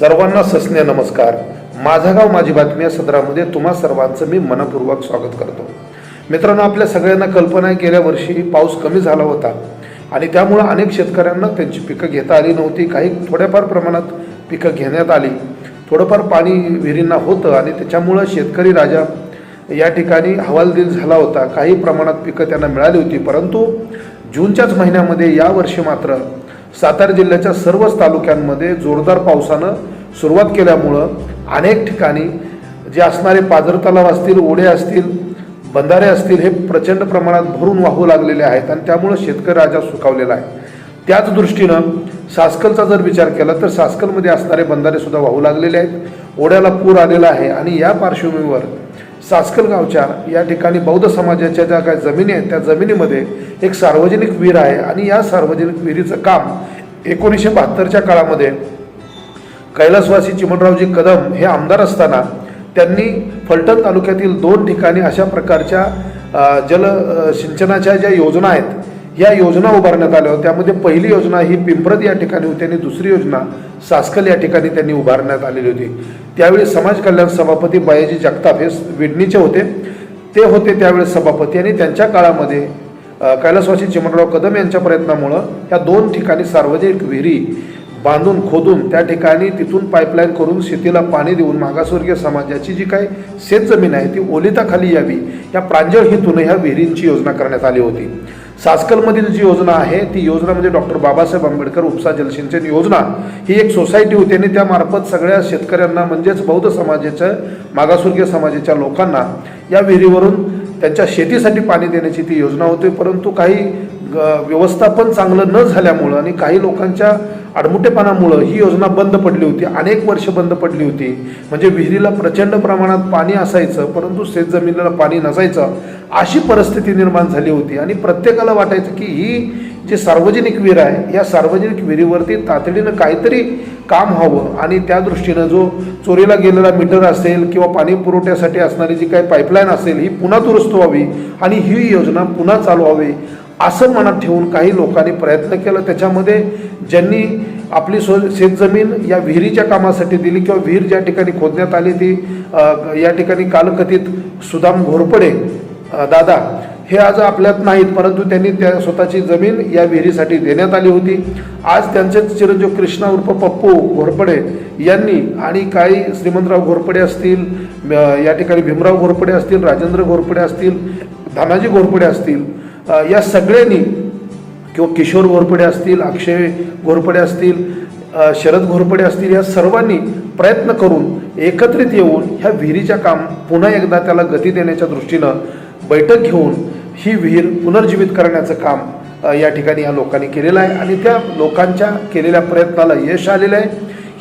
सर्वांना सस्ने नमस्कार. माझा गाव माझी बातमी या सदरामध्ये तुम्हा सर्वांचं मी मनपूर्वक स्वागत करतो. मित्रांनो आपल्या सगळ्यांना कल्पना आहे गेल्या वर्षी पाऊस कमी झाला होता आणि त्यामुळं अनेक शेतकऱ्यांना त्यांची पिकं घेता आली नव्हती. काही थोड्याफार प्रमाणात पिकं घेण्यात आली. थोडंफार पाणी विहिरींना होतं आणि त्याच्यामुळं शेतकरी राजा या ठिकाणी हवालदिल झाला होता. काही प्रमाणात पिकं त्यांना मिळाली होती. परंतु जूनच्याच महिन्यामध्ये यावर्षी मात्र सातारा जिल्ह्याच्या सर्वच तालुक्यांमध्ये जोरदार पावसानं सुरुवात केल्यामुळं अनेक ठिकाणी जे असणारे पाझर तलाव असतील ओढे असतील बंधारे असतील हे प्रचंड प्रमाणात भरून वाहू लागलेले आहेत आणि त्यामुळं शेतकरी राजा सुखावलेला आहे. त्याच दृष्टीनं सासकलचा जर विचार केला तर सासकलमध्ये असणारे बंधारेसुद्धा वाहू लागलेले आहेत. ओढ्याला पूर आलेला आहे आणि या पार्श्वभूमीवर सासकल गावच्या या ठिकाणी बौद्ध समाजाच्या ज्या काही जमिनी आहेत त्या जमिनीमध्ये एक सार्वजनिक विहीर आहे आणि या सार्वजनिक विहिरीचं काम एकोणीसशे बहात्तरच्या काळामध्ये कैलासवासी चिमणरावजी कदम हे आमदार असताना त्यांनी फलटण तालुक्यातील दोन ठिकाणी अशा प्रकारच्या जल सिंचनाच्या ज्या योजना आहेत या योजना उभारण्यात आल्या होत्या. त्यामध्ये पहिली योजना ही पिंपरद या ठिकाणी होती आणि दुसरी योजना सासकल या ठिकाणी त्यांनी उभारण्यात आलेली होती. त्यावेळी समाज कल्याण सभापती बायाजी जगताप हे विडणीचे होते. ते होते त्यावेळेस सभापती आणि त्यांच्या काळामध्ये कैलासवासी चिमणराव कदम यांच्या प्रयत्नामुळं ह्या दोन ठिकाणी सार्वजनिक विहिरी बांधून खोदून त्या ठिकाणी तिथून पाईपलाईन करून शेतीला पाणी देऊन मागासवर्गीय समाजाची जी काही शेतजमीन आहे ती ओलिताखाली यावी. या प्रांजळ हेतून ह्या विहिरींची योजना करण्यात आली होती. सासकलमधील जी योजना आहे ती योजना म्हणजे डॉक्टर बाबासाहेब आंबेडकर उपसा जलसिंचन योजना. ही एक सोसायटी होती आणि त्यामार्फत सगळ्या शेतकऱ्यांना म्हणजेच बौद्ध समाजाच्या मागासवर्गीय समाजाच्या लोकांना या विहिरीवरून त्यांच्या शेतीसाठी पाणी देण्याची ती योजना होती परंतु काही ग- व्यवस्थापन चांगलं न झाल्यामुळं आणि काही लोकांच्या आडमुठेपणामुळं ही योजना बंद पडली होती अनेक वर्ष बंद पडली होती. म्हणजे विहिरीला प्रचंड प्रमाणात पाणी असायचं परंतु शेतजमिनीला पाणी नसायचं अशी परिस्थिती निर्माण झाली होती. आणि प्रत्येकाला वाटायचं की ही जी सार्वजनिक विहीर आहे या सार्वजनिक विहिरीवरती तातडीनं काहीतरी काम व्हावं आणि त्या दृष्टीनं जो चोरीला गेलेला मीटर असेल किंवा पाणी पुरवठ्यासाठी असणारी जी काही पाईपलाईन असेल ही पुन्हा दुरुस्त व्हावी आणि ही योजना पुन्हा चालू व्हावी असं मनात ठेवून काही लोकांनी प्रयत्न केला. त्याच्यामध्ये ज्यांनी आपली सो शेतजमीन या विहिरीच्या कामासाठी दिली किंवा विहीर ज्या ठिकाणी खोदण्यात आली ती या ठिकाणी कालकथित सुदाम घोरपडे दादा हे आज आपल्यात नाहीत परंतु त्यांनी त्या स्वतःची जमीन या विहिरीसाठी देण्यात आली होती. आज त्यांचेच चिरंजीव कृष्णा उर्फ पप्पू घोरपडे यांनी आणि काही श्रीमंतराव घोरपडे असतील या ठिकाणी भीमराव घोरपडे असतील राजेंद्र घोरपडे असतील धनाजी घोरपडे असतील या सगळ्यांनी किंवा किशोर घोरपडे असतील अक्षय घोरपडे असतील शरद घोरपडे असतील या सर्वांनी प्रयत्न करून एकत्रित येऊन ह्या विहिरीच्या काम पुन्हा एकदा त्याला गती देण्याच्या दृष्टीनं बैठक घेऊन ही विहीर पुनर्जीवित करण्याचं काम या ठिकाणी या लोकांनी केलेलं आहे. आणि त्या लोकांच्या केलेल्या प्रयत्नाला यश आलेलं आहे.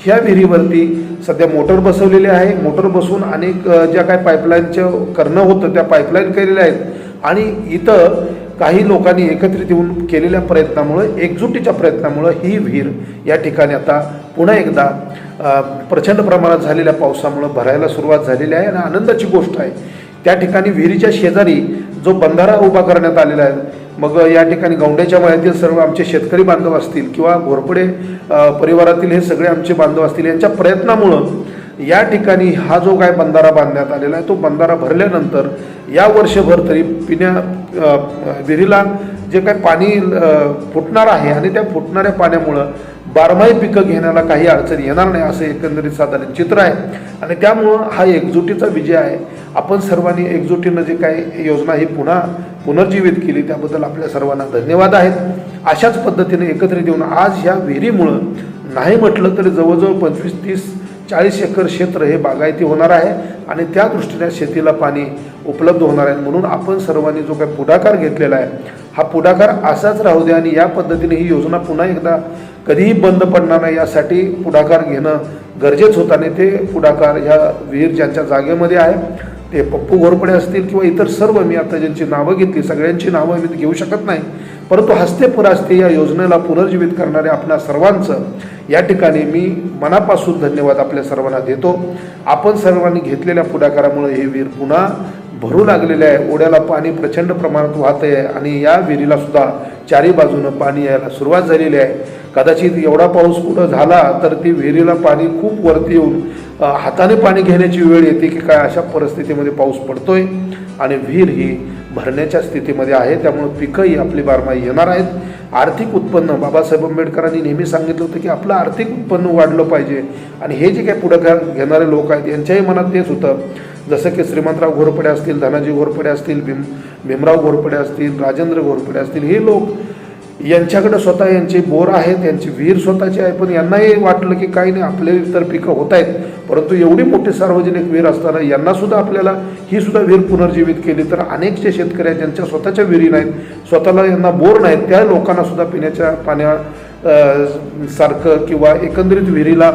ह्या विहिरीवरती सध्या मोटर बसवलेली आहे. मोटर बसवून अनेक ज्या काय पाईपलाईनचं करणं होतं त्या पाईपलाईन केलेल्या आहेत. आणि इथं काही लोकांनी एकत्रित येऊन केलेल्या प्रयत्नामुळं एकजुटीच्या प्रयत्नामुळं ही विहीर या ठिकाणी आता पुन्हा एकदा प्रचंड प्रमाणात झालेल्या पावसामुळं भरायला सुरुवात झालेली आहे. आणि आनंदाची गोष्ट आहे त्या ठिकाणी विहिरीच्या शेजारी जो बंधारा उभा करण्यात आलेला आहे मग या ठिकाणी गौंड्याच्या वयातील सर्व आमचे शेतकरी बांधव असतील किंवा घोरपडे परिवारातील हे सगळे आमचे बांधव असतील यांच्या प्रयत्नामुळं या ठिकाणी हा जो काय बंधारा बांधण्यात आलेला आहे तो बंधारा भरल्यानंतर या वर्षभर तरी पिण्या विहिरीला जे काय पाणी फुटणार आहे आणि त्या फुटणाऱ्या पाण्यामुळं बारमाही पिकं घेण्याला काही अडचण येणार नाही असं एकंदरीत साधारण चित्र आहे. आणि त्यामुळं हा एकजुटीचा विजय आहे. आपण सर्वांनी एकजुटीनं जे काय योजना ही पुन्हा पुनर्जीवित केली त्याबद्दल आपल्या सर्वांना धन्यवाद आहेत. अशाच पद्धतीने एकत्रित येऊन आज ह्या विहिरीमुळं नाही म्हटलं तरी जवळजवळ पंचवीस तीस चाळीस एकर क्षेत्र हे बागायती होणार आहे आणि त्या दृष्टीने शेतीला पाणी उपलब्ध होणार आहे. म्हणून आपण सर्वांनी जो काही पुढाकार घेतलेला आहे हा पुढाकार असाच राहू द्या आणि या पद्धतीने ही योजना पुन्हा एकदा कधीही बंद पडणार नाही यासाठी पुढाकार घेणं गरजेचं होतं आणि ते पुढाकार ह्या विहीर ज्यांच्या जागेमध्ये आहे ते पप्पू घोरपडे असतील किंवा इतर सर्व मी आता ज्यांची नावं घेतली सगळ्यांची नावं मी घेऊ शकत नाही. परंतु हस्ते पुरास्ते या योजनेला पुनर्जीवित करणाऱ्या आपल्या सर्वांचं या ठिकाणी मी मनापासून धन्यवाद आपल्या सर्वांना देतो. आपण सर्वांनी घेतलेल्या पुढाकारामुळे हे वीर पुन्हा भरू लागलेले आहे. ओढ्याला पाणी प्रचंड प्रमाणात वाहत आहे आणि या विहिरीला सुद्धा चारी बाजूनं पाणी यायला सुरुवात झालेली आहे. कदाचित एवढा पाऊस पुढं झाला तर ती विहिरीला पाणी खूप वरती येऊन हाताने पाणी घेण्याची वेळ येते की काय अशा परिस्थितीमध्ये पाऊस पडतोय. आणि विहीर ही भरण्याच्या स्थितीमध्ये आहे त्यामुळं पिकंही आपली बारमाही येणार आहेत. आर्थिक उत्पन्न बाबासाहेब आंबेडकरांनी नेहमी सांगितलं होतं की आपलं आर्थिक उत्पन्न वाढलं पाहिजे. आणि हे जे काही पुढं घेणारे लोक आहेत यांच्याही मनात तेच होतं. जसं की श्रीमंतराव घोरपडे असतील धनाजी घोरपडे असतील भीम भीमराव घोरपडे असतील राजेंद्र घोरपडे असतील हे लोक यांच्याकडं स्वतः यांची बोर आहेत यांची विहीर स्वतःची आहे पण यांनाही वाटलं की काही नाही आपले तर पिकं होत आहेत. परंतु एवढी मोठी सार्वजनिक विहीर असताना यांनासुद्धा आपल्याला ही सुद्धा विहीर पुनर्जीवित केली. तर अनेक जे शेतकरी आहेत ज्यांच्या स्वतःच्या विहिरी नाहीत स्वतःला यांना बोर नाहीत त्या लोकांनासुद्धा पिण्याच्या पाण्या सारखं किंवा एकंदरीत विहिरीला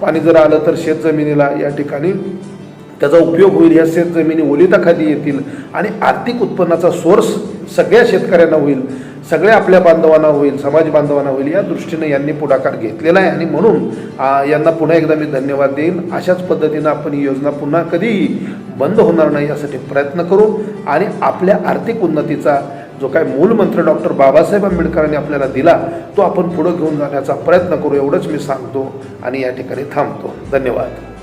पाणी जर आलं तर शेतजमिनीला या ठिकाणी त्याचा उपयोग होईल या शेतजमिनी ओलिताखाली येतील आणि आर्थिक उत्पन्नाचा सोर्स सगळ्या शेतकऱ्यांना होईल. सगळ्या आपल्या बांधवांना होईल समाज बांधवांना होईल या दृष्टीने यांनी पुढाकार घेतलेला आहे. आणि म्हणून यांना पुन्हा एकदा मी धन्यवाद देईन. अशाच पद्धतीनं आपण ही योजना पुन्हा कधीही बंद होणार नाही यासाठी प्रयत्न करू. आणि आपल्या आर्थिक उन्नतीचा जो काय मूलमंत्र डॉक्टर बाबासाहेब आंबेडकरांनी आपल्याला दिला तो आपण पुढं घेऊन जाण्याचा प्रयत्न करू. एवढंच मी सांगतो आणि या ठिकाणी थांबतो. धन्यवाद.